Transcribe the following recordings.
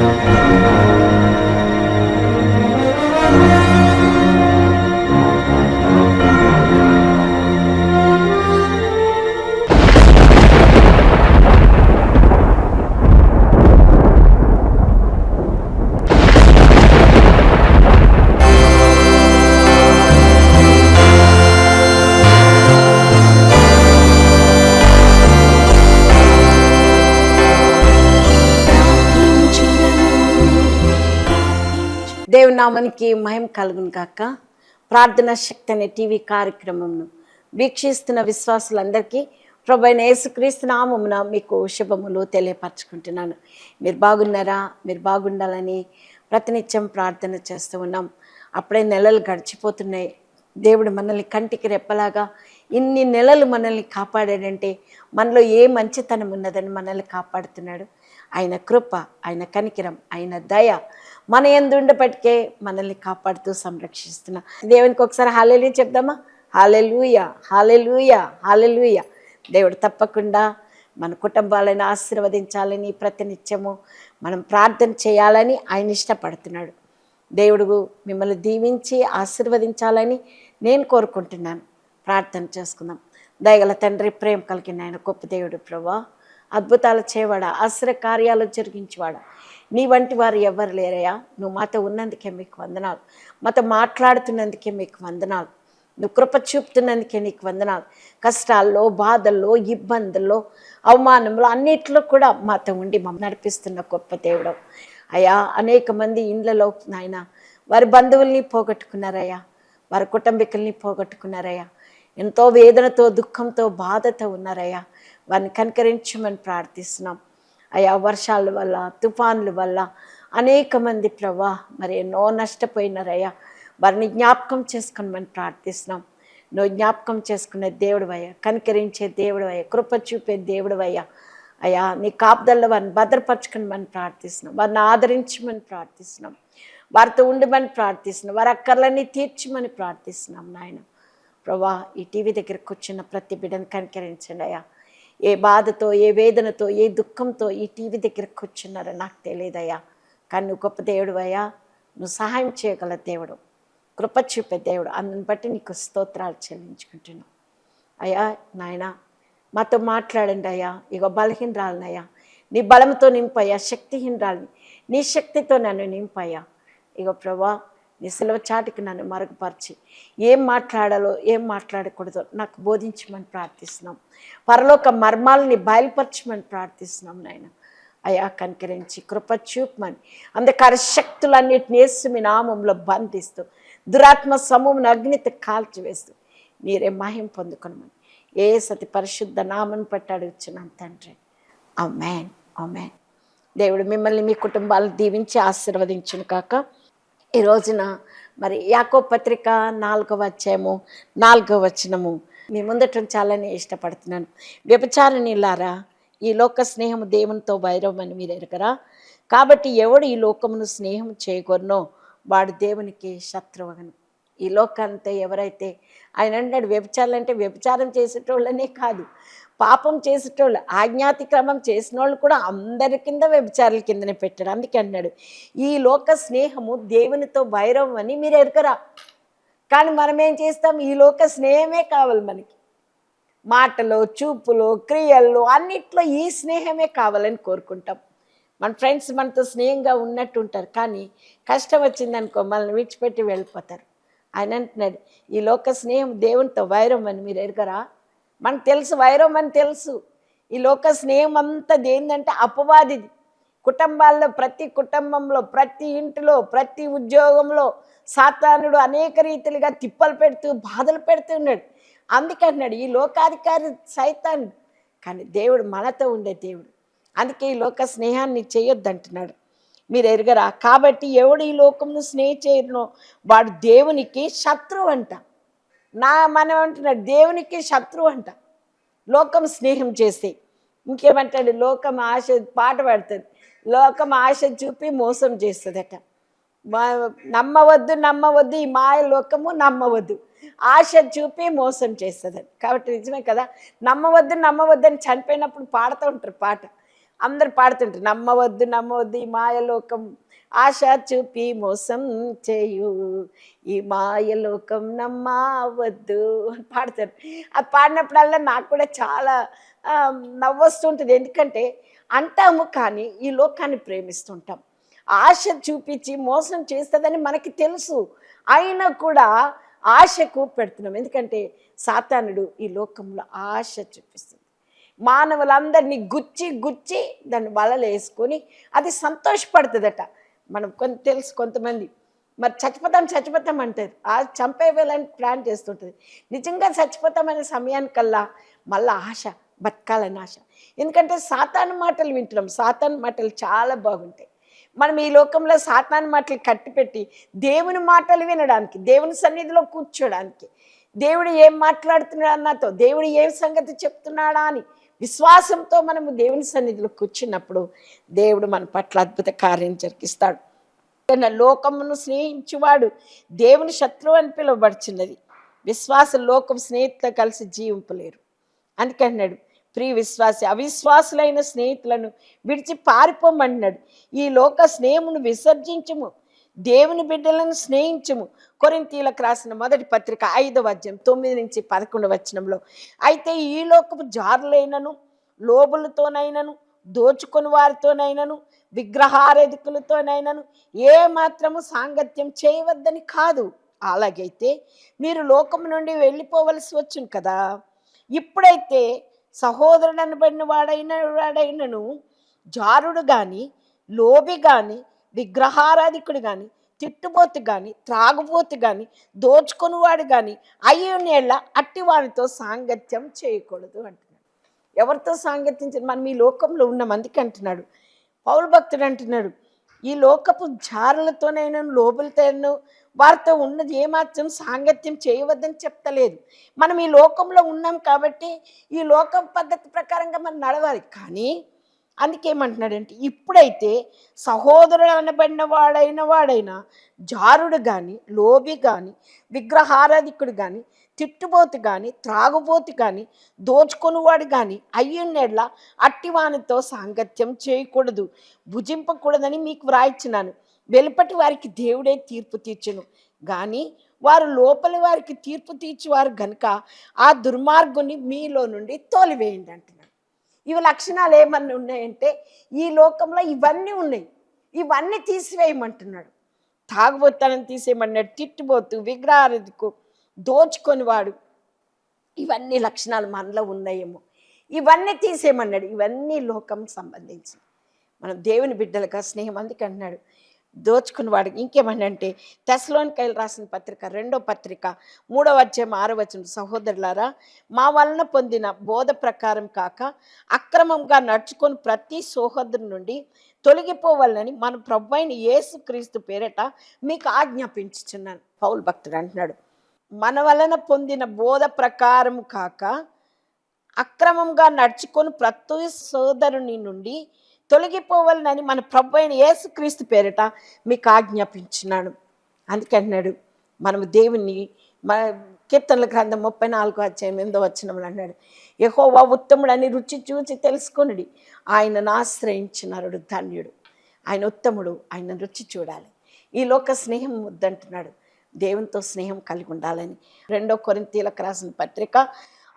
దేవుని నామానికి మహిమ కలుగును కాక ప్రార్థనా శక్తి అనే టీవీ కార్యక్రమంను వీక్షిస్తున్న విశ్వాసులందరికీ ప్రభైన యేసుక్రీస్తు నామమున మీకు శుభములు తెలియపరచుకుంటున్నాను. మీరు బాగున్నారా? మీరు బాగుండాలని ప్రతినిత్యం ప్రార్థన చేస్తూ ఉన్నాం. అప్పుడే నెలలు గడిచిపోతున్నాయి. దేవుడు మనల్ని కంటికి రెప్పలాగా ఇన్ని నెలలు మనల్ని కాపాడాడంటే మనలో ఏ మంచితనం ఉన్నదని మనల్ని కాపాడుతున్నాడు. ఆయన కృప ఆయన కనికిరం ఆయన దయ మన ఎందు ఉండపటికే మనల్ని కాపాడుతూ సంరక్షిస్తున్నా. దేవునికి ఒకసారి హాలెలు చెప్దామా? Hallelujah hallelujah hallelujah. దేవుడు తప్పకుండా మన కుటుంబాలను ఆశీర్వదించాలని ప్రతినిత్యము మనం ప్రార్థన చేయాలని ఆయన ఇష్టపడుతున్నాడు. దేవుడు మిమ్మల్ని దీవించి ఆశీర్వదించాలని నేను కోరుకుంటున్నాను. ప్రార్థన చేసుకుందాం. దయగల తండ్రి ప్రేమ కలిగిన ఆయన గొప్ప దేవుడు ప్రభా అద్భుతాలు చేయవాడా ఆశ్ర కార్యాలు జరిగించేవాడా. నీ వంటి వారు ఎవరు లేరయ్యా. నువ్వు మాతో ఉన్నందుకే మీకు వందనాలు. మాతో మాట్లాడుతున్నందుకే మీకు వందనాలు. నువ్వు కృప చూపుతున్నందుకే నీకు వందనాలు. కష్టాల్లో బాధల్లో ఇబ్బందుల్లో అవమానంలో అన్నిట్లో కూడా మాతో ఉండి మమ్మల్ని నడిపిస్తున్న గొప్ప దేవుడు. అయ్యా అనేక మంది ఇండ్లలో నాయన వారి బంధువుల్ని పోగొట్టుకున్నారయ్యా. వారి కుటుంబీకుల్ని పోగొట్టుకున్నారయ్యా. ఎంతో వేదనతో దుఃఖంతో బాధతో ఉన్నారయ్యా. వారిని కనకరించమని ప్రార్థిస్తున్నాం. అయా వర్షాల వల్ల తుఫాన్ల వల్ల అనేక మంది ప్రభా మరి ఎన్నో నష్టపోయినారయ్యా. వారిని జ్ఞాపకం చేసుకోమని ప్రార్థిస్తున్నాం. నువ్వు జ్ఞాపకం చేసుకునే దేవుడు అయ్యా కనికరించే దేవుడు అయ్యా కృప చూపే దేవుడు అయ్యా అయ్యా నీ కాపుదల్లో వారిని భద్రపరచుకుని ప్రార్థిస్తున్నాం. వారిని ఆదరించమని ప్రార్థిస్తున్నాం. వారితో ఉండమని ప్రార్థిస్తున్నాం. వారి అక్కర్లన్నీ తీర్చమని ప్రార్థిస్తున్నాం నాయన. ప్రభా ఈ టీవీ దగ్గర కూర్చున్న ప్రతి బిడ్డను కనికరించండి అయ్యా. ఏ బాధతో ఏ వేదనతో ఏ దుఃఖంతో ఈ టీవీ దగ్గర కూర్చున్నారో నాకు తెలియదయ్యా కానీ నువ్వు గొప్ప దేవుడు అయ్యా. నువ్వు సహాయం చేయగల దేవుడు. కృప చూపే దేవుడు. అందుని బట్టి నీకు స్తోత్రాలు చెల్లించుకుంటున్నాను అయ్యా నాయన మాతో మాట్లాడండి అయ్యా. ఇగో బలహీనరాలనయ్యా నీ బలంతో నింపయ్యా. శక్తిహీనరాలని నీ శక్తితో నన్ను నింపయ్యా. ఇగో ప్రభా నీ చాటికి నన్ను మరుగుపరిచి. ఏం మాట్లాడాలో ఏం మాట్లాడకూడదో నాకు బోధించమని ప్రార్థిస్తున్నాం. పరలోక మర్మాలని బయలుపరచమని ప్రార్థిస్తున్నాం నాయన. అయా కనికరించి కృప చూపమని. అంధకార శక్తులన్నిటిని వేసి మీ నామంలో బంధిస్తూ దురాత్మ సమూహం అగ్నిత కాల్చివేస్తూ మీరే మహిం పొందుకునమని. ఏ సతి పరిశుద్ధ నామను పట్టి అడుగుచున్నాను తండ్రి. అమ్మాన్ అమ్మాన్ దేవుడు మిమ్మల్ని మీ కుటుంబాలను దీవించి ఆశీర్వదించును కాక. ఈ రోజున మరి యాకో పత్రిక నాలుగవ అధ్యాయము నాలుగవ వచనము. మీ ముందట ఉంచాలని ఇష్టపడుతున్నాను. వ్యభిచారణిలారా ఈ లోక స్నేహము దేవునితో వైరవమని మీరు ఎరగరా? కాబట్టి ఎవడు ఈ లోకమును స్నేహం చేయకూరనో వాడు దేవునికి శత్రువగను. ఈ లోకంతా ఎవరైతే ఆయన అంటాడు వ్యభిచారాలు అంటే వ్యభిచారం చేసేటోళ్ళనే కాదు. పాపం చేసేటోళ్ళు ఆజ్ఞాతిక్రమం చేసిన వాళ్ళు కూడా అందరి కింద వ్యభిచారుల కిందనే పెట్టాడు. అందుకే అన్నాడు ఈ లోక స్నేహము దేవునితో వైరం అని మీరు ఎరకరా కానీ మనం ఏం చేస్తాం? ఈ లోక స్నేహమే కావాలి మనకి. మాటలు చూపులు క్రియల్లో అన్నిట్లో ఈ స్నేహమే కావాలని కోరుకుంటాం. మన ఫ్రెండ్స్ మనతో స్నేహంగా ఉన్నట్టు ఉంటారు కానీ కష్టం వచ్చిందనుకో మనల్ని విడిచిపెట్టి వెళ్ళిపోతారు. ఆయన అంటున్నాడు ఈ లోక స్నేహం దేవునితో వైరం అని మీరు ఎరగరా? మనకు తెలుసు వైరం అని తెలుసు. ఈ లోక స్నేహం అంతా దేందంటే అపవాదిది కుటుంబాల్లో ప్రతి కుటుంబంలో ప్రతి ఇంటిలో ప్రతి ఉద్యోగంలో సాతానుడు అనేక రీతిలుగా తిప్పలు పెడుతూ బాధలు పెడుతున్నాడు అందుకంటున్నాడు ఈ లోకాధికారి సైతాన్. కానీ దేవుడు మనతో ఉండే దేవుడు. అందుకే ఈ లోక స్నేహాన్ని చేయొద్దంటున్నాడు. మీరు ఎరగరా? కాబట్టి ఎవడు ఈ లోకంను స్నేహ చేయనో వాడు దేవునికి శత్రువు అంట. నా మనం అంటున్నాడు దేవునికి శత్రువు అంట. లోకం స్నేహం చేస్తే ఇంకేమంటాడు? లోకం ఆశ పాట పాడుతుంది. లోకం ఆశ చూపి మోసం చేస్తుందట. మా- నమ్మవద్దు నమ్మవద్దు ఈ మాయ లోకము నమ్మవద్దు. ఆశ చూపి మోసం చేస్తుంది కాబట్టి నిజమే కదా? నమ్మవద్దు నమ్మవద్దు అని చనిపోయినప్పుడు పాడుతూ ఉంటారు పాట. అందరు పాడుతుంటారు. నమ్మవద్దు నమ్మవద్దు ఈ మాయలోకం ఆశ చూపి మోసం చేయు. ఈ మాయలోకం నమ్మవద్దు అని పాడతారు. అది పాడినప్పుడల్లా నాకు కూడా చాలా నవ్వొస్తుంటుంది. ఎందుకంటే అంటాము కానీ ఈ లోకాన్ని ప్రేమిస్తుంటాం. ఆశ చూపించి మోసం చేస్తుందని మనకి తెలుసు. అయినా కూడా ఆశకు పెడుతున్నాం. ఎందుకంటే సాతానుడు ఈ లోకంలో ఆశ చూపిస్తుంది. మానవులందరినీ గుచ్చి గుచ్చి దాన్ని వలలు వేసుకొని అది సంతోషపడుతుందట. మనం కొంత తెలుసు కొంతమంది. మరి చచ్చిపోతాం చచ్చిపోతాం అంటారు ఆ చంపేవేలని ప్లాన్ చేస్తుంటుంది. నిజంగా చచ్చిపోతామనే సమయానికల్లా మళ్ళీ ఆశ బతకాలని ఆశ. ఎందుకంటే సాతాను మాటలు వింటున్నాం. సాతాను మాటలు చాలా బాగుంటాయి. మనం ఈ లోకంలో సాతాను మాటలు కట్టిపెట్టి దేవుని మాటలు వినడానికి దేవుని సన్నిధిలో కూర్చోడానికి దేవుడు ఏం మాట్లాడుతున్నాడు నాతో దేవుడు ఏం సంగతి చెప్తున్నాడా అని విశ్వాసంతో మనము దేవుని సన్నిధిలో కూర్చున్నప్పుడు దేవుడు మన పట్ల అద్భుత కార్యం జరిగిస్తాడు. లోకమును స్నేహించువాడు దేవుని శత్రువు అని పిలువబడుచున్నది. విశ్వాస లోకం స్నేహితులు కలిసి జీవింపలేరు అందుకన్నాడు ప్రియ విశ్వాసి అవిశ్వాసులైన స్నేహితులను విడిచి పారిపోమన్నాడు. ఈ లోక స్నేహమును విసర్జించము. దేవుని బిడ్డలను స్నేహించము. కొరింతీలకు రాసిన మొదటి పత్రిక ఐదవ అధ్యాయం తొమ్మిది నుంచి పదకొండు వచనంలో అయితే ఈ లోకపు జారులైనను లోబులతోనైనను దోచుకొని వారితోనైనను విగ్రహారధికులతోనైనను ఏ మాత్రము సాంగత్యం చేయవద్దని కాదు. అలాగైతే మీరు లోకం నుండి వెళ్ళిపోవలసి వచ్చును కదా. ఇప్పుడైతే సహోదరుడు అనబడిన వాడైన వాడైనను జారుడు కానీ లోబి కానీ విగ్రహారాధికుడు కానీ తిట్టుబోతు కానీ త్రాగుబోతు కానీ దోచుకునివాడు కానీ అయ్యేళ్ళ అట్టి వారితో సాంగత్యం చేయకూడదు అంటున్నాడు. ఎవరితో సాంగత్యం మనం ఈ లోకంలో ఉన్న మందికి అంటున్నాడు. పౌరు భక్తుడు అంటున్నాడు ఈ లోకపు జారులతోనైనా లోబులతోనూ వారితో ఉన్నది ఏమాత్రం సాంగత్యం చేయవద్దని చెప్తలేదు. మనం ఈ లోకంలో ఉన్నాం కాబట్టి ఈ లోకం పద్ధతి ప్రకారంగా మనం నడవాలి. కానీ అందుకేమంటున్నాడంటే ఇప్పుడైతే సహోదరుడు అనబడిన వాడైన వాడైనా జారుడు కానీ లోబి కానీ విగ్రహారాధికుడు కానీ తిట్టుబోతు కానీ త్రాగుబోతు కానీ దోచుకొనివాడు కానీ అయ్యున్నెడ్ల అట్టివానితో సాంగత్యం చేయకూడదు భుజింపకూడదని మీకు వ్రాయిచ్చినాను. వెలుపటి వారికి దేవుడే తీర్పు తీర్చును. కానీ వారు లోపలి వారికి తీర్పు తీర్చేవారు గనుక ఆ దుర్మార్గుని మీలో నుండి తోలివేయండి అంటున్నారు ఇవి లక్షణాలు ఏమన్నా ఉన్నాయంటే ఈ లోకంలో ఇవన్నీ ఉన్నాయి. ఇవన్నీ తీసివేయమంటున్నాడు. తాగుబోతానని తీసేయమన్నాడు తిట్టుబోతు విగ్రహారధికు దోచుకొని వాడు ఇవన్నీ లక్షణాలు మనలో ఉన్నాయేమో. ఇవన్నీ తీసేయమన్నాడు. ఇవన్నీ లోకం సంబంధించి మనం దేవుని బిడ్డలుగా స్నేహం అందుకన్నాడు అన్నాడు దోచుకుని వాడికి ఇంకేమనంటే తెసలోనికాయలు రాసిన పత్రిక రెండో పత్రిక మూడో అధ్యాయం ఆరో వచ్చిన సహోదరులారా మా వలన పొందిన బోధ ప్రకారం కాక అక్రమంగా నడుచుకొని ప్రతి సోహోదరు నుండి తొలగిపోవాలని మన ప్రభు అయిన యేసు క్రీస్తు పేరట మీకు ఆజ్ఞాపించుచున్నాను. పౌల్ భక్తుడు అంటున్నాడు మన వలన పొందిన బోధ ప్రకారం కాక అక్రమంగా నడుచుకొని ప్రతి సోదరుని నుండి తొలగిపోవాలని మన ప్రభు అయిన యేసుక్రీస్తు పేరిట మీకు ఆజ్ఞాపించినాడు. అందుకంటున్నాడు మనము దేవుని మన కీర్తనల గ్రంథం ముప్పై నాలుగు అధ్యాయం ఎందో వచ్చినప్పుడు అన్నాడు యెహోవా ఉత్తముడు అని రుచి చూసి తెలుసుకొనుడి. ఆయనను ఆశ్రయించినారుడు ధన్యుడు. ఆయన ఉత్తముడు ఆయన రుచి చూడాలి. ఈ లోక స్నేహం వద్దంటున్నాడు దేవునితో స్నేహం కలిగి ఉండాలని. రెండో కొరింతీలకు రాసిన పత్రిక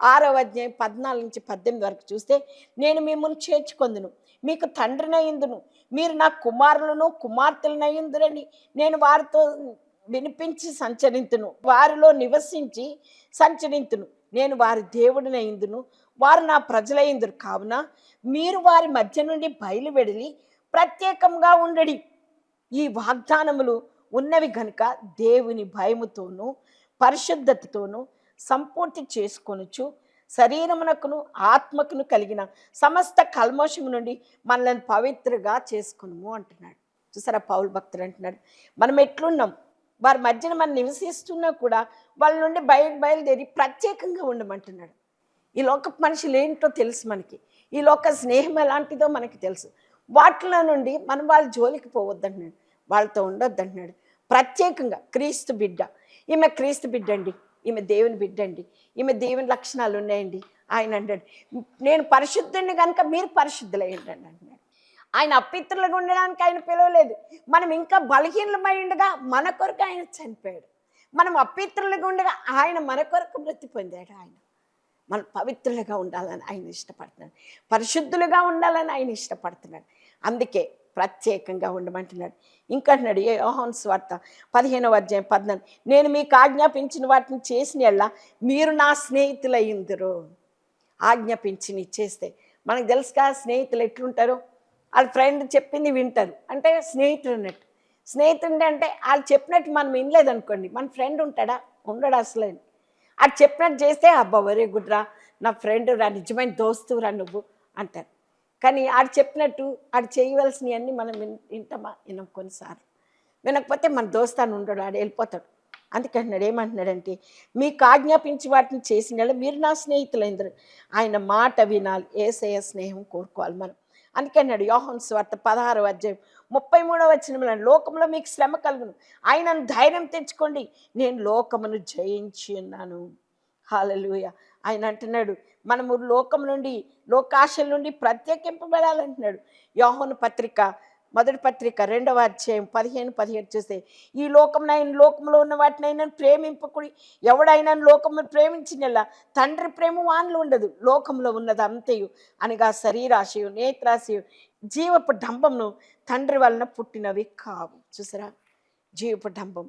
ఆరో అధ్యాయం పద్నాలుగు నుంచి పద్దెనిమిది వరకు చూస్తే నేను మిమ్మల్ని చేర్చుకొందును. మీకు తండ్రినయ్యిందును మీరు నా కుమారులను కుమార్తెలనయ్యిందురని నేను వారితో వినిపించి సంచరింతును. వారిలో నివసించి సంచరింతును. నేను వారి దేవుడినయ్యిందును వారు నా ప్రజలయ్యిందురు కావున మీరు వారి మధ్య నుండి బయలువెడిలి ప్రత్యేకంగా ఉండడి. ఈ వాగ్దానములు ఉన్నవి గనుక దేవుని భయముతోనూ పరిశుద్ధతతోనూ సంపూర్తి చేసుకొనుచు శరీరమునకును ఆత్మకును కలిగిన సమస్త కల్మోషము నుండి మనల్ని పవిత్రగా చేసుకునుము అంటున్నాడు. చూసారా పౌల్ భక్తుడు అంటున్నాడు. మనం ఎట్లున్నాం? వారి మధ్యన మనం నివసిస్తున్నా కూడా వాళ్ళ నుండి బయట బయలుదేరి ప్రత్యేకంగా ఉండమంటున్నాడు. ఈ లోక మనుషులు ఏంటో తెలుసు మనకి. ఈ లోక స్నేహం ఎలాంటిదో మనకి తెలుసు. వాటిలో నుండి మనం వాళ్ళ జోలికి పోవద్దంటున్నాడు. వాళ్ళతో ఉండొద్దంటున్నాడు. ప్రత్యేకంగా క్రీస్తు బిడ్డ. ఈమె క్రీస్తు బిడ్డ అండి. ఈమె దేవుని బిడ్డండి. ఈమె దేవుని లక్షణాలు ఉన్నాయండి. ఆయన అంటాడు నేను పరిశుద్ధుని కనుక మీరు పరిశుద్ధులయ్యండి అంటున్నాడు. ఆయన అపిత్రులుగా ఉండడానికి ఆయన పిలవలేదు. మనం ఇంకా బలహీనమై ఉండగా మన కొరకు ఆయన చనిపోయాడు. మనం అపిత్రులుగా ఉండగా ఆయన మన కొరకు మృతి పొందాడు ఆయన. మనం పవిత్రులుగా ఉండాలని ఆయన ఇష్టపడుతున్నాడు. పరిశుద్ధులుగా ఉండాలని ఆయన ఇష్టపడుతున్నాడు. అందుకే ప్రత్యేకంగా ఉండమంటున్నాడు. ఇంకంటున్నాడు ఏ యోహన్ స్వార్త పదిహేనవ అధ్యాయం పద్నాలుగు. నేను మీకు ఆజ్ఞాపించిన వాటిని చేసిన మీరు నా స్నేహితులయ్యిందరు ఆజ్ఞాపించి నీ చేస్తే. మనకు తెలుసుగా స్నేహితులు ఎట్లుంటారు? వాళ్ళ ఫ్రెండ్ చెప్పింది వింటారు. అంటే స్నేహితుడు అన్నట్టు. స్నేహితుడు అంటే వాళ్ళు చెప్పినట్టు మనం వినలేదనుకోండి. మన ఫ్రెండ్ ఉంటాడా? ఉండడు అసలు. అది చెప్పినట్టు చేస్తే అబ్బా వరే గుడ్ రా నా ఫ్రెండ్ రా నిజమైన దోస్తు రా నువ్వు అంటారు. కానీ ఆడు చెప్పినట్టు ఆడు చేయవలసినవన్నీ మనం విన్ వింటామా? వినం కొన్నిసార్లు. వినకపోతే మన దోస్తాను ఉండడు ఆడు వెళ్ళిపోతాడు. అందుకంటున్నాడు ఏమంటున్నాడంటే మీకు ఆజ్ఞాపించి వాటిని చేసిన మీరు నా స్నేహితులైందరు. ఆయన మాట వినాలి ఏసయ స్నేహం కోరుకోవాలి మనం. అందుకన్నాడు యోహన్ స్వార్త పదహారో అధ్యాయం ముప్పై మూడవ వచ్చిన లోకంలో మీకు శ్రమ కలుగును. ఆయనను ధైర్యం తెచ్చుకోండి నేను లోకమును జయించి ఉన్నాను. హాలలుయ. ఆయన అంటున్నాడు మనము లోకం నుండి లోకాశల నుండి ప్రత్యేకింపబడాలంటున్నాడు. యోహోను పత్రిక మొదటి పత్రిక రెండవ అధ్యాయం పదిహేను పదిహేడు చూస్తే ఈ లోకం ఆయన లోకంలో ఉన్న వాటిని ప్రేమింపకుడి ఎవడైనా లోకమును ప్రేమించినలా తండ్రి ప్రేమ వానలు ఉండదు లోకంలో ఉన్నది అంతయు అనగా శరీరాశయు నేత్రాశయు జీవపు డంబంను తండ్రి వలన పుట్టినవి కావు. చూసారా? జీవపు డంబం.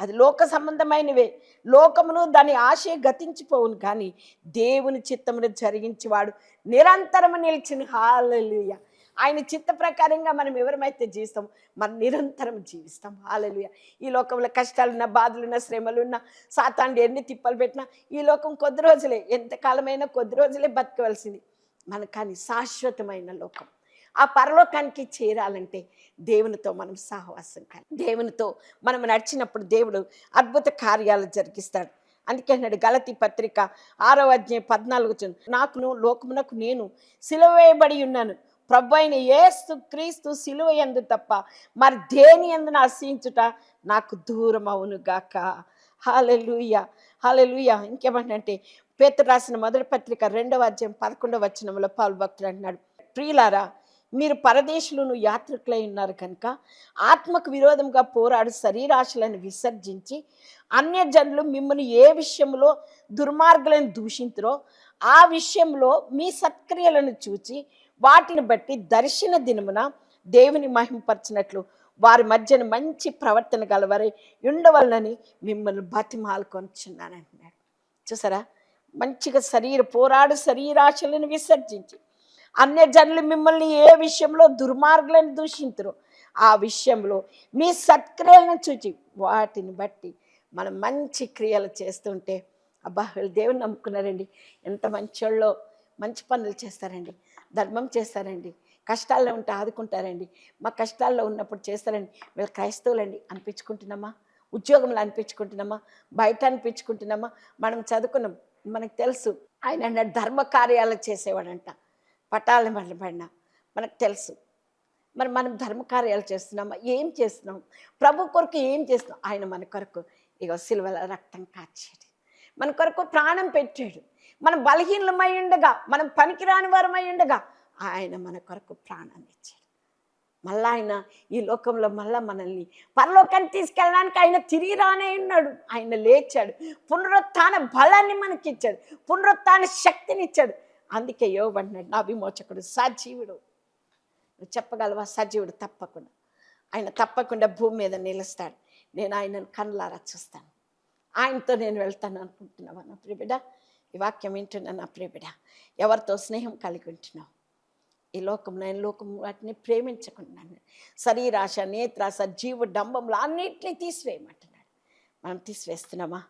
అది లోక సంబంధమైనవే. లోకమును దాని ఆశయ గతించిపోవును కానీ దేవుని చిత్తమును జరిగించేవాడు నిరంతరము నిలిచిన. హాలలుయ. ఆయన చిత్త ప్రకారంగా మనం ఎవరమైతే జీవిస్తాం మనం నిరంతరం జీవిస్తాం. హాలలుయ. ఈ లోకంలో కష్టాలున్న బాధలున్న శ్రమలున్న సాతాండి ఎన్ని తిప్పలు పెట్టినా ఈ లోకం కొద్ది రోజులే. ఎంతకాలమైనా కొద్ది రోజులే బతకవలసింది. మన కానీ శాశ్వతమైన లోకం. ఆ పరలోకానికి చేరాలంటే దేవునితో మనం సహవాసం కాలి దేవునితో మనం నడిచినప్పుడు దేవుడు అద్భుత కార్యాలు జరిగిస్తాడు. అందుకే అన్నాడు గలతి పత్రిక ఆరో అధ్యాయం పద్నాలుగు వచ్చింది నాకును లోకమునకు నేను సిలువేయబడి ఉన్నాను. ప్రభు అయిన ఏస్తు క్రీస్తు సిలువ ఎందు తప్ప మరి దేని ఎందు ఆశించుట? నాకు దూరం అవును గాక. హాలెలుయ హాలెలుయ ఇంకేమంటే పేత రాసిన మొదటి పత్రిక రెండవ అధ్యాయం పదకొండవ వచనంలో పాలు భక్తులు అంటున్నాడు. ప్రియులారా మీరు పరదేశులను యాత్రికులై ఉన్నారు కనుక ఆత్మకు విరోధంగా పోరాడు శరీరాశలను విసర్జించి అన్యజనులు మిమ్మల్ని ఏ విషయంలో దుర్మార్గులను దూషించరో ఆ విషయంలో మీ సత్క్రియలను చూచి వాటిని బట్టి దర్శన దినమున దేవుని మహింపరచినట్లు వారి మధ్యన మంచి ప్రవర్తన గలవారి ఉండవలనని మిమ్మల్ని బతిమాలుకొనిచున్నాను అంటున్నాడు చూసారా? మంచిగా శరీర పోరాడు శరీరాశలను విసర్జించి అన్య జనులు మిమ్మల్ని ఏ విషయంలో దుర్మార్గులను దూషించరు ఆ విషయంలో మీ సత్క్రియలను చూచి వాటిని బట్టి మనం మంచి క్రియలు చేస్తుంటే అబ్బా వీళ్ళు దేవుని నమ్ముకున్నారండి. ఎంత మంచోళ్ళో మంచి పనులు చేస్తారండి. ధర్మం చేస్తారండి. కష్టాల్లో ఉంటే ఆదుకుంటారండి. మా కష్టాల్లో ఉన్నప్పుడు చేస్తారండి. వీళ్ళు క్రైస్తవులండి. అనిపించుకుంటున్నామా? ఉద్యోగంలో అనిపించుకుంటున్నామా? బయట అనిపించుకుంటున్నామా? మనం చదువుకున్నాం. మనకు తెలుసు. ఆయన ధర్మ కార్యాలు చేసేవాడంట. పట్టాలని పడిన. మనకు తెలుసు. మరి మనం ధర్మకార్యాలు చేస్తున్నామా? ఏం చేస్తున్నాం? ప్రభు కొరకు ఏం చేస్తున్నాం? ఆయన మన కొరకు ఇగో సిల్వల రక్తం కాచాడు. మన కొరకు ప్రాణం పెట్టాడు. మనం బలహీనమై ఉండగా మనం పనికిరాని వారమై ఉండగా ఆయన మన కొరకు ప్రాణాన్ని ఇచ్చాడు. మళ్ళా ఆయన ఈ లోకంలో మళ్ళా మనల్ని పరలోకాన్ని తీసుకెళ్ళడానికి ఆయన తిరిగి రానే ఉన్నాడు. ఆయన లేచాడు. పునరుత్థాన బలాన్ని మనకిచ్చాడు. పునరుత్న పునరుత్థాన శక్తిని ఇచ్చాడు అందుకే యోగబడినాడు నా విమోచకుడు సజీవుడు. నువ్వు చెప్పగలవా? సజీవుడు తప్పకుండా. ఆయన తప్పకుండా భూమి మీద నిలుస్తాడు. నేను ఆయనను కళ్ళారా చూస్తాను. ఆయనతో నేను వెళ్తాను అనుకుంటున్నావా నా ప్రియబిడ ఈ వాక్యం వింటున్నా నా ప్రియబిడ ఎవరితో స్నేహం కలిగి ఉంటున్నావు? ఈ లోకం నేను లోకం వాటిని ప్రేమించకుండా శరీరాశ నేత్రాశ జీవ డంబంలో అన్నింటినీ తీసివేయమంటున్నాడు. మనం తీసివేస్తున్నామా?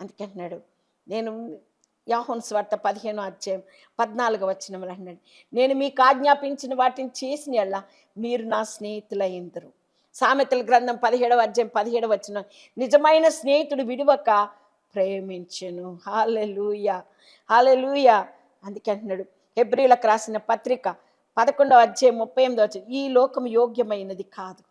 అందుకంటున్నాడు నేను యాహోన్ స్వార్త పదిహేను అధ్యాయం పద్నాలుగు వచ్చినములు అన్నాడు నేను మీకు ఆజ్ఞాపించిన వాటిని చేసిన ఎలా మీరు నా స్నేహితులయ్యిందరు సామెతల గ్రంథం పదిహేడవ అధ్యాయం పదిహేడవ వచ్చిన నిజమైన స్నేహితుడు విడువక ప్రేమించను. హాలెలూయ హాలెలూయ అందుకే అంటున్నాడు. హెబ్రిలకు రాసిన పత్రిక పదకొండవ అధ్యాయం ముప్పై ఎనిమిది వచ్చిన ఈ లోకం యోగ్యమైనది కాదు.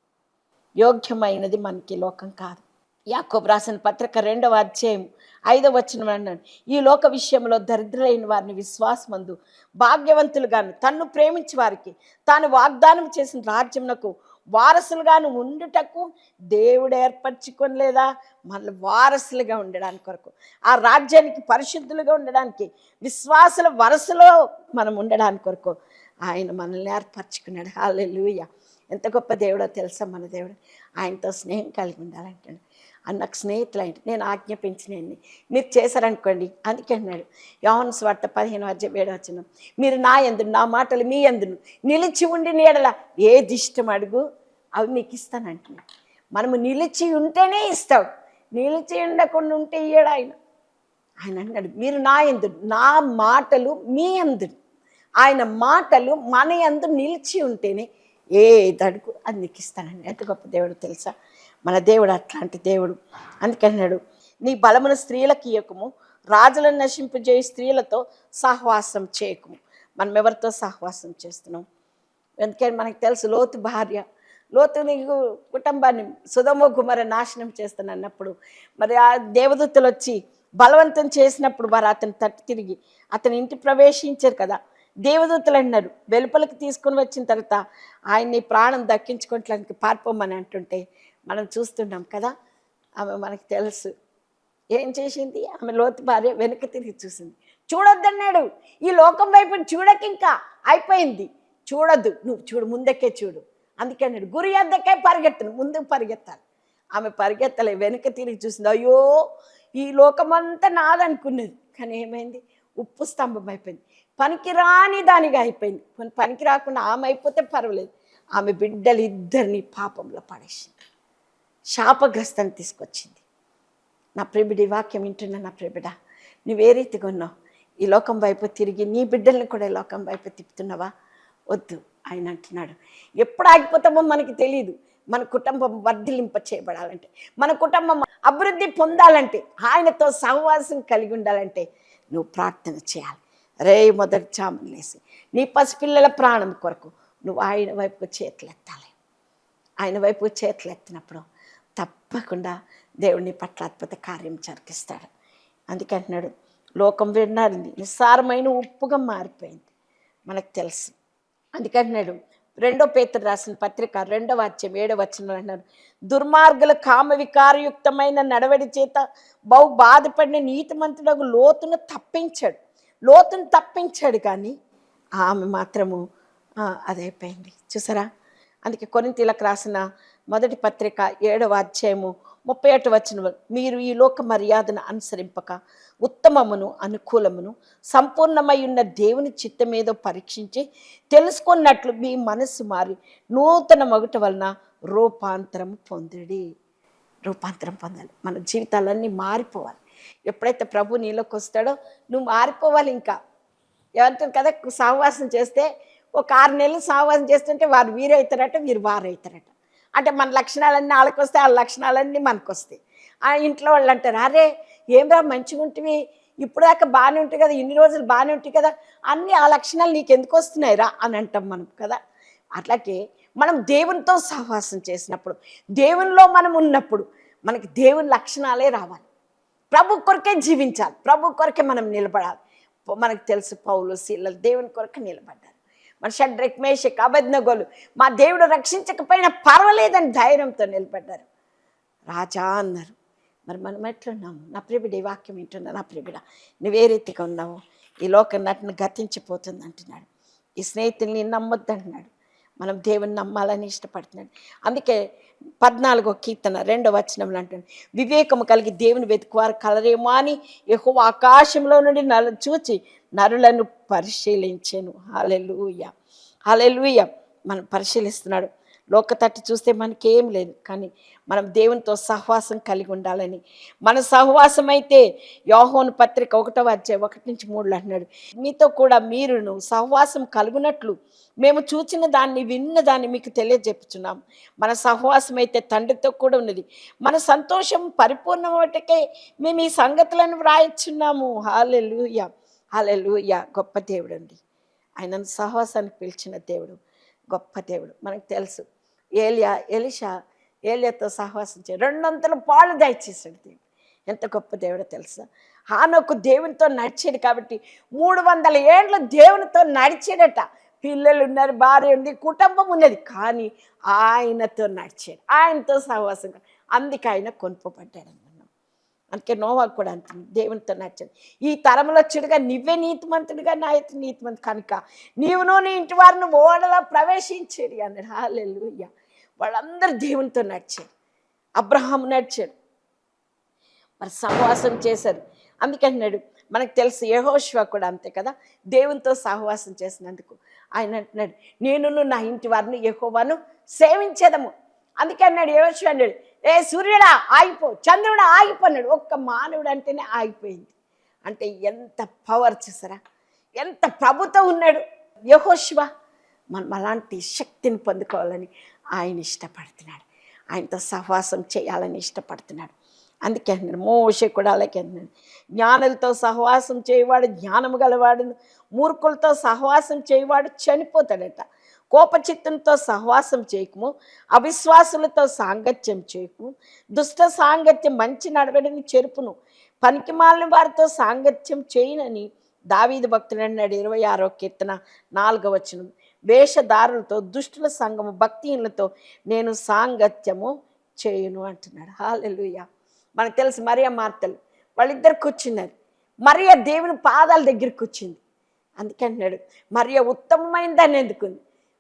యోగ్యమైనది మనకి లోకం కాదు. యాకోబు రాసిన పత్రిక రెండవ అధ్యాయం ఐదవ వచ్చిన అన్నాను ఈ లోక విషయంలో దరిద్రులైన వారిని విశ్వాసమందు భాగ్యవంతులుగాను తన్ను ప్రేమించి వారికి తాను వాగ్దానం చేసిన రాజ్యమునకు వారసులుగాను ఉండుటకు దేవుడు ఏర్పరచుకోలేదా మళ్ళీ వారసులుగా ఉండడానికి కొరకు. ఆ రాజ్యానికి పరిశుద్ధులుగా ఉండడానికి విశ్వాసుల వరసలో మనం ఉండడానికి కొరకు ఆయన మనల్ని ఏర్పరచుకున్నాడు. హాలెలూయ ఎంత గొప్ప దేవుడో తెలుసా మన దేవుడు? ఆయనతో స్నేహం కలిగి ఉండాలంటాడు. అన్నకు స్నేహితులు అంటే నేను ఆజ్ఞాపించినండి మీరు చేశారనుకోండి అందుకే అన్నాడు. యోహన్ స్వార్త పదిహేను అధ్యాయం ఏడు మీరు నా ఎందును నా మాటలు మీ ఎందును నిలిచి ఉండి నీడల ఏది ఇష్టం అడుగు? అవి మీకు ఇస్తానంటున్నాడు. మనము నిలిచి ఉంటేనే ఇస్తాడు నిలిచి ఉండకుండా ఉంటే ఇయ్యాడు ఆయన? ఆయన అన్నాడు మీరు నా ఎందుడు నా మాటలు మీ అందు ఆయన మాటలు మన ఎందు నిలిచి ఉంటేనే ఏ దడుగు అది నీకు ఇస్తానండి. ఎంత గొప్ప దేవుడు తెలుసా? మన దేవుడు అట్లాంటి దేవుడు. అందుకన్నాడు నీ బలమున స్త్రీలకు ఇయ్యకము రాజులను నశింపజేయ స్త్రీలతో సహవాసం చేయకము. మనం ఎవరితో సహవాసం చేస్తున్నాం? ఎందుకని మనకు తెలుసు లోతు భార్య. లోతు నీకు కుటుంబాన్ని సుధమ కుమార నాశనం చేస్తాను అన్నప్పుడు. మరి ఆ దేవదూతలు వచ్చి బలవంతం చేసినప్పుడు వారు అతను తట్టు తిరిగి అతని ఇంటి ప్రవేశించారు కదా. దేవదూతలు అన్నారు వెలుపలికి తీసుకొని వచ్చిన తర్వాత ఆయన్ని ప్రాణం దక్కించుకోవట్లకి పారిపోమని అంటుంటే మనం చూస్తున్నాం కదా ఆమె మనకు తెలుసు. ఏం చేసింది? ఆమె లోతు భార్య వెనక తిరిగి చూసింది. చూడొద్దన్నాడు. ఈ లోకం వైపు చూడక ఇంకా అయిపోయింది. చూడొద్దు. నువ్వు చూడు ముందకే చూడు. అందుకే అన్నాడు గురి అద్దకే పరిగెత్తను ముందుకు పరిగెత్తాలి. ఆమె పరిగెత్తలే వెనక తిరిగి చూసింది అయ్యో ఈ లోకమంతా నాదనుకున్నది. కానీ ఏమైంది? ఉప్పు స్తంభం అయిపోయింది. పనికిరాని దానిగా అయిపోయింది. పనికి రాకుండా ఆమె అయిపోతే పర్వాలేదు. ఆమె బిడ్డలు ఇద్దరిని పాపంలో పడేసింది. శాపగ్రస్తం తీసుకొచ్చింది. నా ప్రేమిడి వాక్యం వింటున్నా నా ప్రేమిడ నువ్వే రీతిగా ఉన్నావు? ఈ లోకం వైపు తిరిగి నీ బిడ్డల్ని కూడా ఈ లోకం వైపు తిప్పుతున్నావా? వద్దు ఆయన అంటున్నాడు. ఎప్పుడు ఆగిపోతామో మనకి తెలియదు మన కుటుంబం వర్ధిలింప చేయబడాలంటే మన కుటుంబం అభివృద్ధి పొందాలంటే ఆయనతో సహవాసం కలిగి ఉండాలంటే నువ్వు ప్రార్థన చేయాలి. రే మొదటి చామని లేసి నీ పసిపిల్లల ప్రాణం కొరకు నువ్వు ఆయన వైపు చేతులెత్తాలి. ఆయన వైపు చేతులు ఎత్తినప్పుడు తప్పకుండా దేవుని పట్ల అద్భుత కార్యం జరిగిస్తాడు. అందుకే అంటున్నాడు లోకం విన్నారింది నిస్సారమైన ఉప్పుగా మారిపోయింది మనకు తెలుసు. అందుకంటున్నాడు రెండో పేతురు రాసిన పత్రిక రెండవ అధ్యాయం ఏడో వచ్చిన అన్నారు దుర్మార్గుల కామ వికారయుక్తమైన నడవడి చేత బహు బాధపడిన నీతిమంతులకు లోతును తప్పించాడు. లోతును తప్పించాడు కానీ ఆమె మాత్రము అదైపోయింది. చూసారా? అందుకే కొరింతీలకు రాసిన మొదటి పత్రిక ఏడవ అధ్యాయము ముప్పై ఒకటి వచ్చిన మీరు ఈ లోక మర్యాదను అనుసరింపక ఉత్తమమును అనుకూలమును సంపూర్ణమై ఉన్న దేవుని చిత్తమేదో పరీక్షించి తెలుసుకున్నట్లు మీ మనస్సు మారి నూతన మొగట వలన రూపాంతరం పొందడి. రూపాంతరం పొందాలి. మన జీవితాలన్నీ మారిపోవాలి. ఎప్పుడైతే ప్రభు నీలోకి వస్తాడో నువ్వు మారిపోవాలి ఇంకా. ఎవరితో కదా? సహవాసం చేస్తే ఒక ఆరు నెలలు సహవాసం చేస్తుంటే వారు వీరైతారట వీరు వారవుతారట అంటే మన లక్షణాలన్నీ వాళ్ళకి వస్తాయి వాళ్ళ లక్షణాలన్నీ మనకు వస్తాయి ఆ ఇంట్లో వాళ్ళు అంటారు అరే ఏం రా మంచిగా ఉంటుంది ఇప్పుడు దాకా బాగానే ఉంటుంది కదా ఇన్ని రోజులు బాగానే ఉంటాయి కదా అన్ని ఆ లక్షణాలు నీకు ఎందుకు వస్తున్నాయిరా? అని అంటాం మనం కదా. అట్లాగే మనం దేవునితో సహవాసం చేసినప్పుడు దేవునిలో మనం ఉన్నప్పుడు మనకి దేవుని లక్షణాలే రావాలి. ప్రభు కొరకే జీవించాలి ప్రభు కొరకే మనం నిలబడాలి. మనకు తెలుసు పౌలు శీలలు దేవుని కొరకు నిలబడ్డారు. మన షడ్రక్ మేషక్ అబద్నగోలు. మా దేవుడు రక్షించకపోయినా పర్వాలేదని ధైర్యంతో నిలబడ్డారు. రాజా అన్నారు మరి మనం ఎట్లున్నాము? నా ప్రిబిడ ఈ వాక్యం వింటున్నా నా ప్రిబిడ నువ్వే రీతిగా ఉన్నావు? ఈ లోకం నటిని గతించిపోతుంది అంటున్నాడు. ఈ స్నేహితుల్ని నమ్మొద్దు అంటున్నాడు. మనం దేవుని నమ్మాలని ఇష్టపడుతున్నాడు. అందుకే పద్నాలుగో కీర్తన రెండో వచనంలో అంటుంది వివేకము కలిగి దేవుని వెతుకువారు కలరేమో అని ఎక్కువ ఆకాశంలో నుండి నన్ను చూచి నరులను పరిశీలించాను. హాలెలూయ హాలెలూయ మనం పరిశీలిస్తున్నాడు. లోక తట్టి చూస్తే మనకేం లేదు. కానీ మనం దేవునితో సహవాసం కలిగి ఉండాలని. మన సహవాసం అయితే యోహోను పత్రిక ఒకటో అధ్యాయం ఒకటి నుంచి మూడులో అంటున్నాడు. మీతో కూడా మీరును సహవాసం కలుగునట్లు మేము చూచిన దాన్ని విన్న దాన్ని మీకు తెలియజెప్పుచున్నాం. మన సహవాసం అయితే తండ్రితో కూడా ఉన్నది. మన సంతోషం పరిపూర్ణమటకే మేము ఈ సంగతులను వ్రాయచున్నాము. హాలెలూయ హాలెలూయ గొప్ప దేవుడు అండి ఆయనను సహవాసానికి పిలిచిన దేవుడు గొప్ప దేవుడు. మనకు తెలుసు. ఏలియా ఎలిషా ఏలియాతో సహవాసం చే రెండంతలు పాలు దయచేసాడు దేవుడు. ఎంత గొప్ప దేవుడో తెలుసా? హానోకు దేవునితో నడిచాడు కాబట్టి మూడు వందల ఏండ్లు దేవునితో నడిచాడట పిల్లలు ఉన్నారు భార్య ఉంది కుటుంబం ఉన్నది. కానీ ఆయనతో నడిచాడు ఆయనతో సహవాసం. అందుకే ఆయన కొనుపబడ్డాడు అందుకే నోవాకు కూడా అంటుంది దేవునితో నచ్చింది ఈ తరంలో చెడుగా నువ్వే నీతిమంతుడిగా నా అయితే నీతిమంతు కనుక నీవును నీ ఇంటి వారిని ఓడలో ప్రవేశించేది అన్నాడు. హాలెల్లుయ్య వాళ్ళందరూ దేవునితో నడిచారు. అబ్రహాం నడిచాడు. మరి సహవాసం చేశారు. అందుకంటున్నాడు మనకు తెలుసు యహోశివ కూడా అంతే కదా దేవునితో సహవాసం చేసినందుకు. ఆయన అంటున్నాడు నేనును నా ఇంటి వారిని యహోవాను సేవించేదము. అందుకే అన్నాడు యహోశివ అన్నాడు ఏ సూర్యుడా ఆగిపో చంద్రుడా ఆగిపోన్నాడు ఒక్క మానవుడు అంటేనే ఆగిపోయింది. అంటే ఎంత పవర్ చూసారా? ఎంత ప్రభుత్వం ఉన్నాడు. యహోశివ మనం అలాంటి శక్తిని పొందుకోవాలని ఆయన ఇష్టపడుతున్నాడు. ఆయనతో సహవాసం చేయాలని ఇష్టపడుతున్నాడు. అందుకే అంటున్నాడు మోషే కూడా అలాగే అంటున్నాడు జ్ఞానులతో సహవాసం చేయవాడు జ్ఞానము గలవాడు మూర్ఖులతో సహవాసం చేయవాడు చనిపోతాడట. కోపచిత్తంతో సహవాసం చేయకము అవిశ్వాసులతో సాంగత్యం చేయకము. దుష్ట సాంగత్యం మంచి నడవడిని చెరుపును. పనికిమాలిన వారితో సాంగత్యం చేయనని దావీదు భక్తుడు అన్నాడు ఇరవై ఆరో కీర్తన నాలుగవ వచనం. వేషధారులతో దుష్టుల సంఘము భక్తిహీనులతో నేను సాంగత్యము చేయను అంటున్నాడు. హాలెలుయ. మనకు తెలుసు మరియా మార్తలు. వాళ్ళిద్దరు కూర్చున్నారు. మరియా దేవుని పాదాల దగ్గరికి వచ్చింది. అందుకే అన్నాడు మరియా ఉత్తమమైన దాన్ని ఎందుకుంది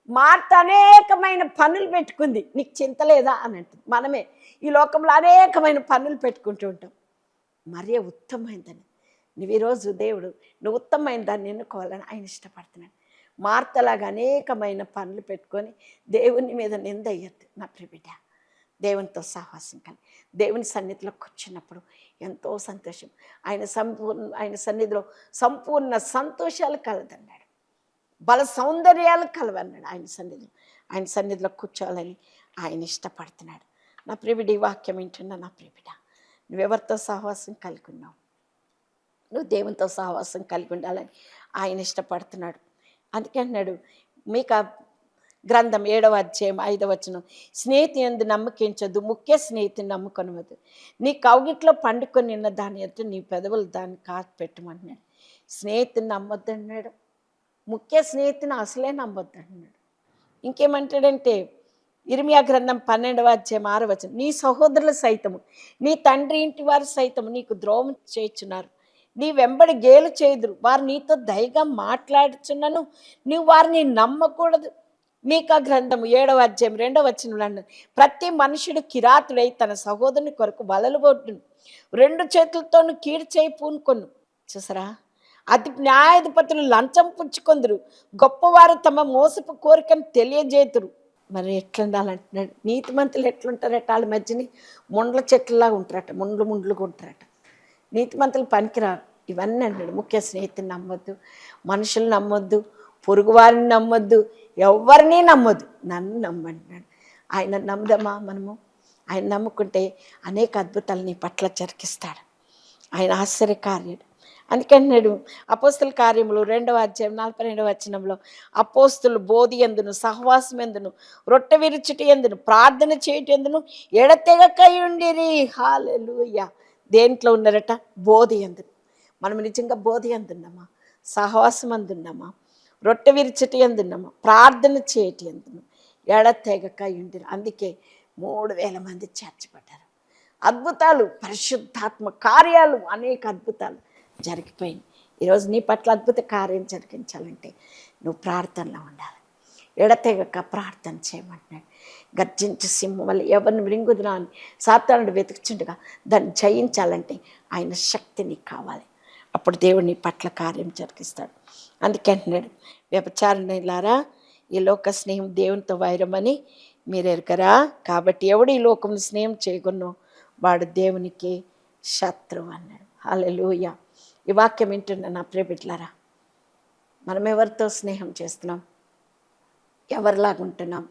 మార్త అనేకమైన పనులు పెట్టుకుంది. నీకు చింత లేదా? అని అంటుంది. మనమే ఈ లోకంలో అనేకమైన పనులు పెట్టుకుంటూ ఉంటాం. మరే ఉత్తమమైనదని నువ్వు ఈరోజు దేవుడు నువ్వు ఉత్తమమైన దాన్ని ఎన్నుకోవాలని ఆయన ఇష్టపడుతున్నాడు. మార్తలాగా అనేకమైన పనులు పెట్టుకొని దేవుని మీద నిందయ్యద్దు నా ప్రిబిడ్డ దేవునితో సహవాసం కలిగి దేవుని సన్నిధిలో కూర్చున్నప్పుడు ఎంతో సంతోషం. ఆయన సంపూర్ణ ఆయన సన్నిధిలో సంపూర్ణ సంతోషాలు కలదండి బల సౌందర్యాలు కలవన్నాడు ఆయన సన్నిధిలో. ఆయన సన్నిధిలో కూర్చోవాలని ఆయన ఇష్టపడుతున్నాడు. నా ప్రివిడి వాక్యం ఏంటన్నా నా ప్రివిడ నువ్వెవరితో సహవాసం కలిగి ఉన్నావు? నువ్వు దేవునితో సహవాసం కలిగి ఉండాలని ఆయన ఇష్టపడుతున్నాడు. అందుకే అన్నాడు మీకు ఆ గ్రంథం ఏడవ అధ్యాయం ఐదవ వచనం స్నేహితు ఎందు నమ్మకించదు ముఖ్య స్నేహితుని నమ్ముకొనవద్దు. నీ కౌగిట్లో పండుకొని ఉన్న దాని ఎత్తు నీ పెదవులు దాన్ని కాచి పెట్టమన్నాడు స్నేహితుని నమ్మొద్దు అన్నాడు ముఖ్య స్నేహితుని అసలే నమ్మొద్దు అన్నాడు ఇంకేమంటాడంటే ఇర్మియా గ్రంథం పన్నెండవ అధ్యాయం ఆరవ నీ సహోదరుల సైతము నీ తండ్రి ఇంటి వారు సైతము నీకు ద్రోహం చేయుచున్నారు. నీ వెంబడి గేలు చేదురు వారు నీతో దయగా మాట్లాడుచున్నను. నువ్వు వారిని నమ్మకూడదు. మీకా గ్రంథము ఏడవ అధ్యాయం రెండవ వచనంలో అన్నది ప్రతి మనుషుడు కిరాతుడై తన సహోదరుని కొరకు వలలు కొట్టును రెండు చేతులతోనూ కీడు చేయి పూనుకొను. చూసారా? అతి న్యాయాధిపతులు లంచం పుచ్చుకొందురు. గొప్పవారు తమ మోసపు కోరికను తెలియజేతురు. మరి ఎట్లుండాలంటున్నాడు? నీతిమంతులు ఎట్లుంటారట వాళ్ళ మధ్యని? ముండ్ల చెట్లలా ఉంటారట ముండ్లు ముండ్లుగా ఉంటారట. నీతిమంతులు పనికిరారు. ఇవన్నీ అన్నాడు ముఖ్య స్నేహితుని నమ్మొద్దు మనుషులు నమ్మొద్దు పొరుగువారిని నమ్మొద్దు ఎవరిని నమ్మొద్దు. నన్ను నమ్మంటున్నాడు. ఆయన నమ్మదమా మనము? ఆయన నమ్ముకుంటే అనేక అద్భుతాలు నీ పట్ల జరిగిస్తాడు ఆయన ఆశ్చర్యకార్యుడు. అందుకన్నాడు అపోస్తుల కార్యములు రెండవ అధ్యాయం నలభై రెండవ వచనంలో అపోస్తులు బోధి ఎందును సహవాసం ఎందును రొట్టె విరుచుటి ఎందును ప్రార్థన చేయటం ఎందును ఎడతెగకయుండిరి హాలెలూయ. దేంట్లో ఉన్నారట? బోధి ఎందును. మనం నిజంగా బోధి ఎందున్నామా? సహవాసం అందున్నామా రొట్టె విరుచుటి ఎందున్నామా? ప్రార్థన చేయటి ఎందును ఎడతెగక ఉండిరి? అందుకే మూడు వేల మంది చేర్చబడ్డారు. అద్భుతాలు పరిశుద్ధాత్మ కార్యాలు అనేక అద్భుతాలు. జరిగిపోయింది. ఈరోజు నీ పట్ల అద్భుత కార్యం జరిగించాలంటే నువ్వు ప్రార్థనలో ఉండాలి. ఎడతెగక ప్రార్థన చేయమంటున్నాడు. గర్జించి సింహం వల్ల ఎవరిని మృంగుదునా అని సాతానుడు వెతుకుచుండగా దాన్ని జయించాలంటే ఆయన శక్తి నీకు కావాలి. అప్పుడు దేవుడు నీ పట్ల కార్యం జరిగిస్తాడు. అందుకే అంటున్నాడు వ్యభచారణలారా ఈ లోక స్నేహం దేవునితో వైరమని మీరు ఎరగరా? కాబట్టి ఎవడు ఈ లోకం స్నేహం చేయకున్నో వాడు దేవునికి శత్రువు అన్నాడు. హల్లెలూయా. ఈ వాక్యం వింటున్నా నా ప్రియబిడ్లారా మనం ఎవరితో స్నేహం చేస్తున్నాం? ఎవరిలాగా ఉంటున్నాం?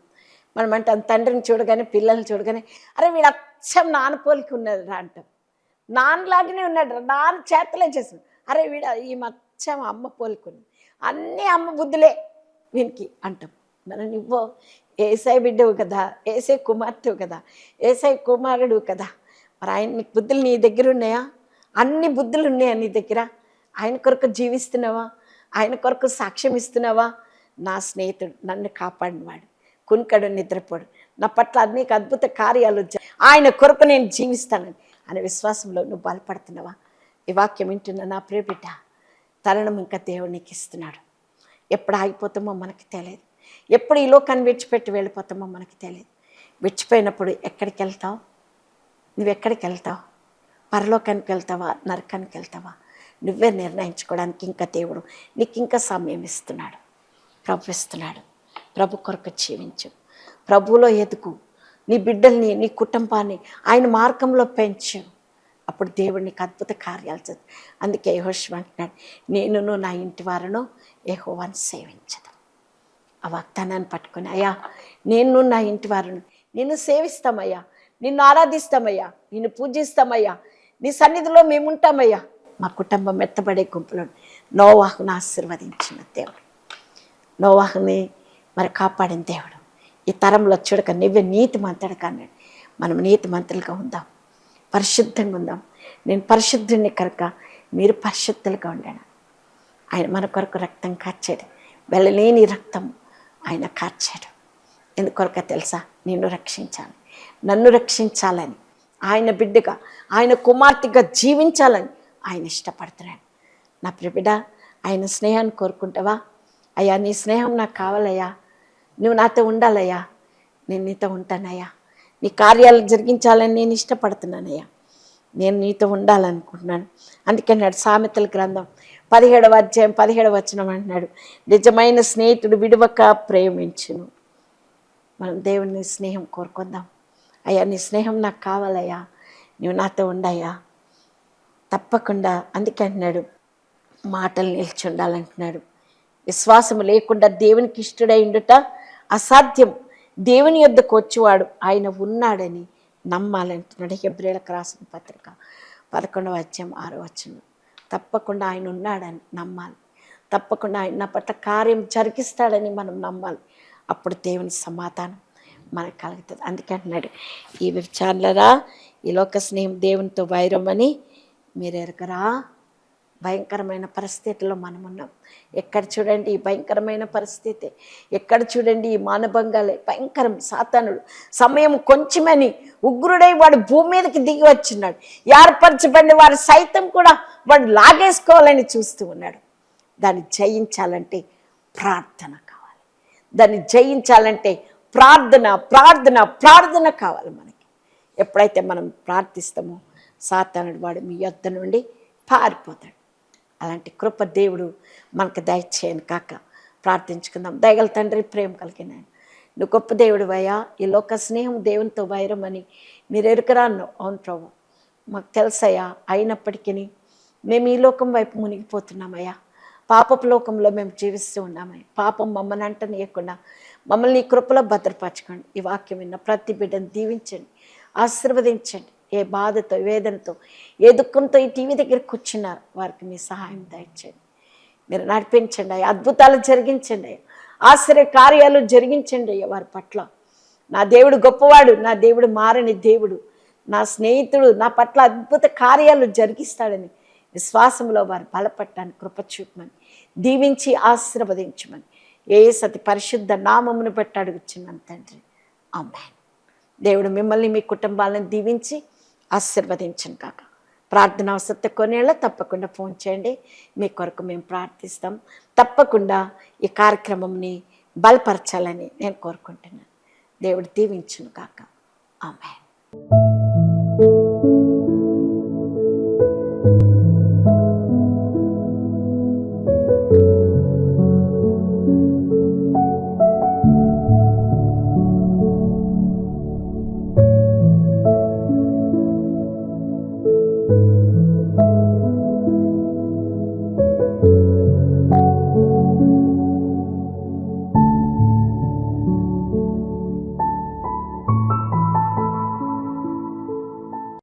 మనం అంటాం తండ్రిని చూడగానే పిల్లల్ని చూడగానే అరే వీడు అచ్చం నాన్న పోలికి ఉన్నది రా అంటాం. నాన్నలాగానే ఉన్నాడు రా నాన్న చేతలే చేస్తాడు అరే వీడు ఈ మచ్చం అమ్మ పోలికి ఉన్నది అన్నీ అమ్మ బుద్ధులే వీనికి అంటాం. మనం ఇవ్వో ఏసై బిడ్డవు కదా ఏసై కుమార్తెవు కదా ఏసై కుమారుడు కదా మరి ఆయన నీకు బుద్ధులు నీ దగ్గర ఉన్నాయా? అన్ని బుద్ధులు ఉన్నాయా నీ దగ్గర? ఆయన కొరకు జీవిస్తున్నావా? ఆయన కొరకు సాక్ష్యం ఇస్తున్నావా? నా స్నేహితుడు నన్ను కాపాడినవాడు. కునికడు నిద్రపోడు. నా పట్ల అనేక అద్భుత కార్యాలు ఆయన కొరకు నేను జీవిస్తానని అనే విశ్వాసంలో నువ్వు బలపడుతున్నావా? ఈ వాక్యం వింటున్న నా ప్రియ బిడ్డ తరుణం ఇంకా దేవునికి ఇస్తున్నాడు. ఎప్పుడు ఆగిపోతామో మనకు తెలియదు. ఎప్పుడు ఈ లోకాన్ని విడిచిపెట్టి వెళ్ళిపోతామో మనకి తెలియదు. విడిచిపోయినప్పుడు ఎక్కడికి వెళ్తావు? నువ్వు ఎక్కడికి వెళ్తావు? పరలోకానికి వెళ్తావా? నరకానికి వెళ్తావా? నువ్వే నిర్ణయించుకోవడానికి ఇంకా దేవుడు నీకు ఇంకా సమయం ఇస్తున్నాడు. ప్రభు ఇస్తున్నాడు. ప్రభు కొరకు జీవించు. ప్రభువులో ఎదుగు. నీ బిడ్డల్ని నీ కుటుంబాన్ని ఆయన మార్గంలో పెంచు. అప్పుడు దేవుడు నీకు అద్భుత కార్యాలు చేస్తాడు. అందుకే యెహోషువ అంటున్నాడు నేనును నా ఇంటి వారును యహోవాన్ని సేవించదు ఆ వాగ్దానాన్ని పట్టుకొని అయ్యా నేను నా ఇంటి వారును నిన్ను సేవిస్తామయ్యా నిన్ను ఆరాధిస్తామయ్యా నిన్ను పూజిస్తామయ్యా నీ సన్నిధిలో మేము ఉంటామయ్యా మా కుటుంబం మెత్తబడే గుంపులో నోవాహును ఆశీర్వదించిన దేవుడు. నోవాహుని మరి కాపాడిన దేవుడు. ఈ తరంలో చూడక నువ్వే నీతి మంతుడు కన్నాడు మనం నీతి మంతులుగా ఉందాం. పరిశుద్ధంగా ఉందాం. నేను పరిశుద్ధుని కనుక మీరు పరిశుద్ధులుగా ఉండాను ఆయన మన కొరకు రక్తం కార్చాడు వెళ్ళలేని రక్తం ఆయన కార్చాడు. ఎందుకొరక తెలుసా? నిన్ను రక్షించాలి. నన్ను రక్షించాలని ఆయన బిడ్డగా ఆయన కుమార్తెగా జీవించాలని ఆయన ఇష్టపడుతున్నాడు. నా ప్రిబిడ ఆయన స్నేహాన్ని కోరుకుంటావా? అయ్యా నీ స్నేహం నాకు కావాలయ్యా. నువ్వు నాతో ఉండాలయ్యా. నేను నీతో ఉంటానయ్యా. నీ కార్యాలు జరిగించాలని నేను ఇష్టపడుతున్నానయ్యా. నేను నీతో ఉండాలనుకుంటున్నాను. అందుకే నాడు సామెతల గ్రంథం పదిహేడవ అధ్యాయం పదిహేడవ వచనం అంటున్నాడు. నిజమైన స్నేహితుడు విడువక ప్రేమించును. మనం దేవుని స్నేహం కోరుకుందాం. అయ్యా నీ స్నేహం నాకు కావాలయ్యా. నువ్వు నాతో ఉండయ్యా. తప్పకుండా అందుకే అంటున్నాడు. మాటలు నిలిచి ఉండాలంటున్నాడు విశ్వాసం లేకుండా దేవునికి ఇష్టడై ఉండుట అసాధ్యం. దేవుని యొద్దకు వచ్చేవాడు ఆయన ఉన్నాడని నమ్మాలంటున్నాడు. హెబ్రిలకు రాసిన పత్రిక పదకొండవ అధ్యాయం ఆరో వచ్చిన తప్పకుండా ఆయన ఉన్నాడని నమ్మాలి. తప్పకుండా ఆయన నా పట్ల కార్యం జరిగిస్తాడని మనం నమ్మాలి. అప్పుడు దేవుని సమాధానం. మనకు కలుగుతుంది. అందుకే అంటున్నాడు ఈ విచారణరా ఈ లోక స్నేహం దేవునితో వైరం అని మీరు ఎరగరా? భయంకరమైన పరిస్థితిలో మనం ఉన్నాం ఎక్కడ చూడండి ఈ భయంకరమైన పరిస్థితి? ఎక్కడ చూడండి ఈ మానభంగాలే? భయంకరం సాతానుడు. సమయం కొంచెమని ఉగ్రుడై వాడు భూమి మీదకి దిగి వచ్చినాడు. ఏర్పరచబడిన వారు సైతం కూడా వాడు లాగేసుకోవాలని చూస్తూ ఉన్నాడు. దాన్ని జయించాలంటే ప్రార్థన కావాలి. దాన్ని జయించాలంటే ప్రార్థన ప్రార్థన ప్రార్థన కావాలి మనకి. ఎప్పుడైతే మనం ప్రార్థిస్తామో సాతానుడు వాడు మీ యొద్ధ నుండి పారిపోతాడు. అలాంటి కృప దేవుడు మనకు దయచేయను కాక. ప్రార్థించుకుందాం. దయగల తండ్రి ప్రేమ కలిగిన నువ్వు గొప్ప దేవుడు వయా ఈ లోక స్నేహం దేవునితో వైరం అని మీరు ఎరుకరా అవును ప్రభు. మాకు తెలుసయ్యా అయినప్పటికీ మేము ఈ లోకం వైపు మునిగిపోతున్నామయ్యా. పాపపు లోకంలో మేము జీవిస్తూ ఉన్నామయ్యా. పాపం మమ్మల్ని అంటనీయకుండా మమ్మల్ని కృపలో భద్రపరచుకోండి. ఈ వాక్యం విన్న ప్రతి బిడ్డను దీవించండి. ఆశీర్వదించండి. ఏ బాధతో వేదనతో ఏ దుఃఖంతో ఈ టీవీ దగ్గర కూర్చున్నారు వారికి మీ సహాయం దయచేయండి. మీరు నడిపించండి అయ్యా. అద్భుతాలు జరిగించండి అయ్యా. ఆశ్చర్య కార్యాలు జరిగించండి అయ్యా వారి పట్ల. నా దేవుడు గొప్పవాడు నా దేవుడు మారని దేవుడు నా స్నేహితుడు నా పట్ల అద్భుత కార్యాలు జరిగిస్తాడని విశ్వాసంలో వారు బలపడటానికి కృప చూపమని దీవించి ఆశీర్వదించమని ఏ సతి పరిశుద్ధ నామమును బట్టి అడుగుచున్నాను తండ్రి. అమ్మాయి దేవుడు మిమ్మల్ని మీ కుటుంబాలను దీవించి ఆశీర్వదించను కాక ప్రార్థన అవసరత కొనేళ్ళ తప్పకుండా ఫోన్ చేయండి. మీ కొరకు మేము ప్రార్థిస్తాం. తప్పకుండా ఈ కార్యక్రమంని బలపరచాలని నేను కోరుకుంటున్నాను. దేవుడు దీవించును కాక ఆమె